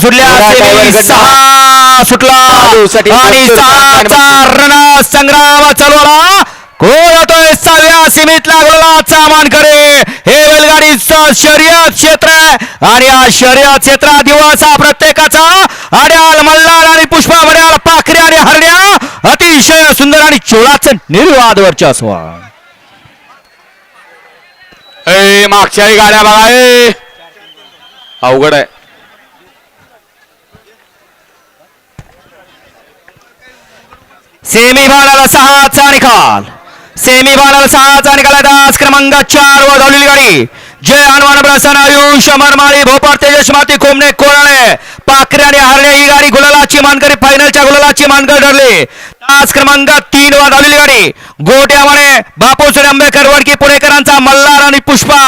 सुटल्या सहा सुटला. आणि सहाचा रण संग्राम चालवला. कोण होतोय सहाव्या सीमितला गोलाचा मान करे हे बैलगाडीचं शर्यत क्षेत्र आहे. आणि या शर्यत क्षेत्रात दिवस हा प्रत्येकाचा अड्याल मल्हार आणि पुष्पा वड्याल पाखरे आणि हरण्या. अतिशय सुंदर आणि चोळाचं निर्वाद वर्चस्व. ए मागच्याही गाड्या बघा ए. अवघड आहे. सेमी फायनल सहाचा निकाल. सेमी फायनल सहाचा निकाल दास क्रमांक चार वर धावलेली गाडी. जय हनुमान प्रसन्न आयुष मरमाळी भोपाळ तेजस माती कोमणे कोराळे पाखरे आणि ही गाडी. गुलालाची मानकरी फायनलच्या गुलालाची मानकर ठरली. तास क्रमांक तीन वर धावलेली गाडी. गोट्यामध्ये बापूसरे आंबेकर वडकी पुणेकरांचा मल्हार आणि पुष्पा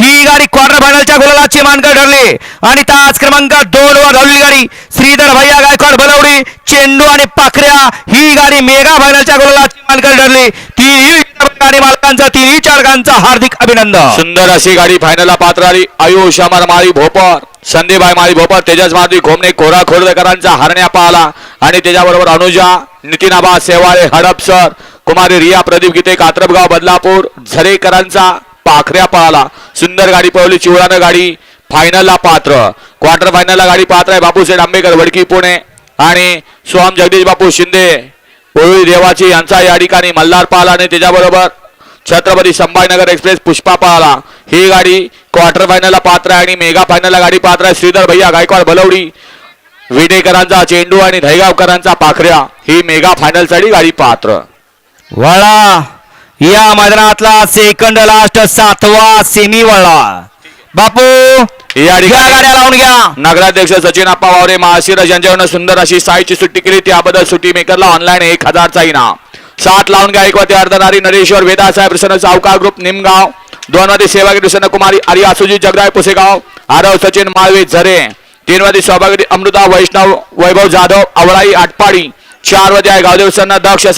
ही गाडी क्वार्टर फायनलच्या गुलालाची मानकर ठरली. आणि तास क्रमांक दोन वर धावलेली गाडी. श्रीधर भैया गायकवाड बलवडी चेंडू आणि पाखऱ्या ही गाडी मेगा फायनलच्या गोलाला मानकर ठरली तिन्ही गाडी मालकांचा तिन्ही चालकांचा हार्दिक अभिनंदन. सुंदर अशी गाडी फायनलला पात्र आली. आयुष अमर माळी भोपर संदीपाई माळी भोपर तेजस माधवी घोमणे खोरा खोर्दकरांचा हरण्या पाहला. आणि त्याच्याबरोबर अनुजा नितीनाबा सेवाळे हडपसर कुमारी रिया प्रदीप गीते कात्रपगाव बदलापूर झरेकरांचा पाखऱ्या पाहला. सुंदर गाडी पळवली चिवळानं गाडी. फायनलला पात्र. क्वार्टर फायनलला गाडी पात्र आहे. बापूसाहेब आंबेकर वडकी पुणे आणि स्वाम जगदीश बापू शिंदे. ओळी देवाची यांचा या ठिकाणी मल्हार पाहला आणि त्याच्याबरोबर छत्रपती संभाजीनगर एक्सप्रेस पुष्पा पाला. ही गाडी क्वार्टर फायनलला पात्र आहे आणि मेगा फायनलला गाडी पात्र आहे. श्रीधर भैया गायकवाड बलवडी विडेकरांचा चेंडू आणि धैगावकरांचा पाखऱ्या. ही मेगा फायनलसाठी गाडी पात्र. वळा. या मैदानातला सेकंड लास्ट सातवा सेमी वळा. बापू! या गाड्या लावून घ्या. नगराध्यक्ष सचिन अप्पा वावरे महाशिरस यांच्याकडून सुंदर अशी साईची सुट्टी केली. त्याबद्दल सुट्टी मेकरला ऑनलाईन एक हजारचा इनाम. सात लावून घ्या. एक वाटी अर्धनारी नरेश्वर वेदा साहेब प्रसन्न सावकार ग्रुप निमगाव. दोन वाटी सेवागिरी प्रसन्न कुमारी आर्या सुजित जगदाय पुसेगाव. आरव सचिन माळवे झरे. तीन वाटी सौभागिरी अमृता वैष्णव वैभव जाधव आवळाई आटपाडी. चार वाटी आहे गावदेव सन्न दक्ष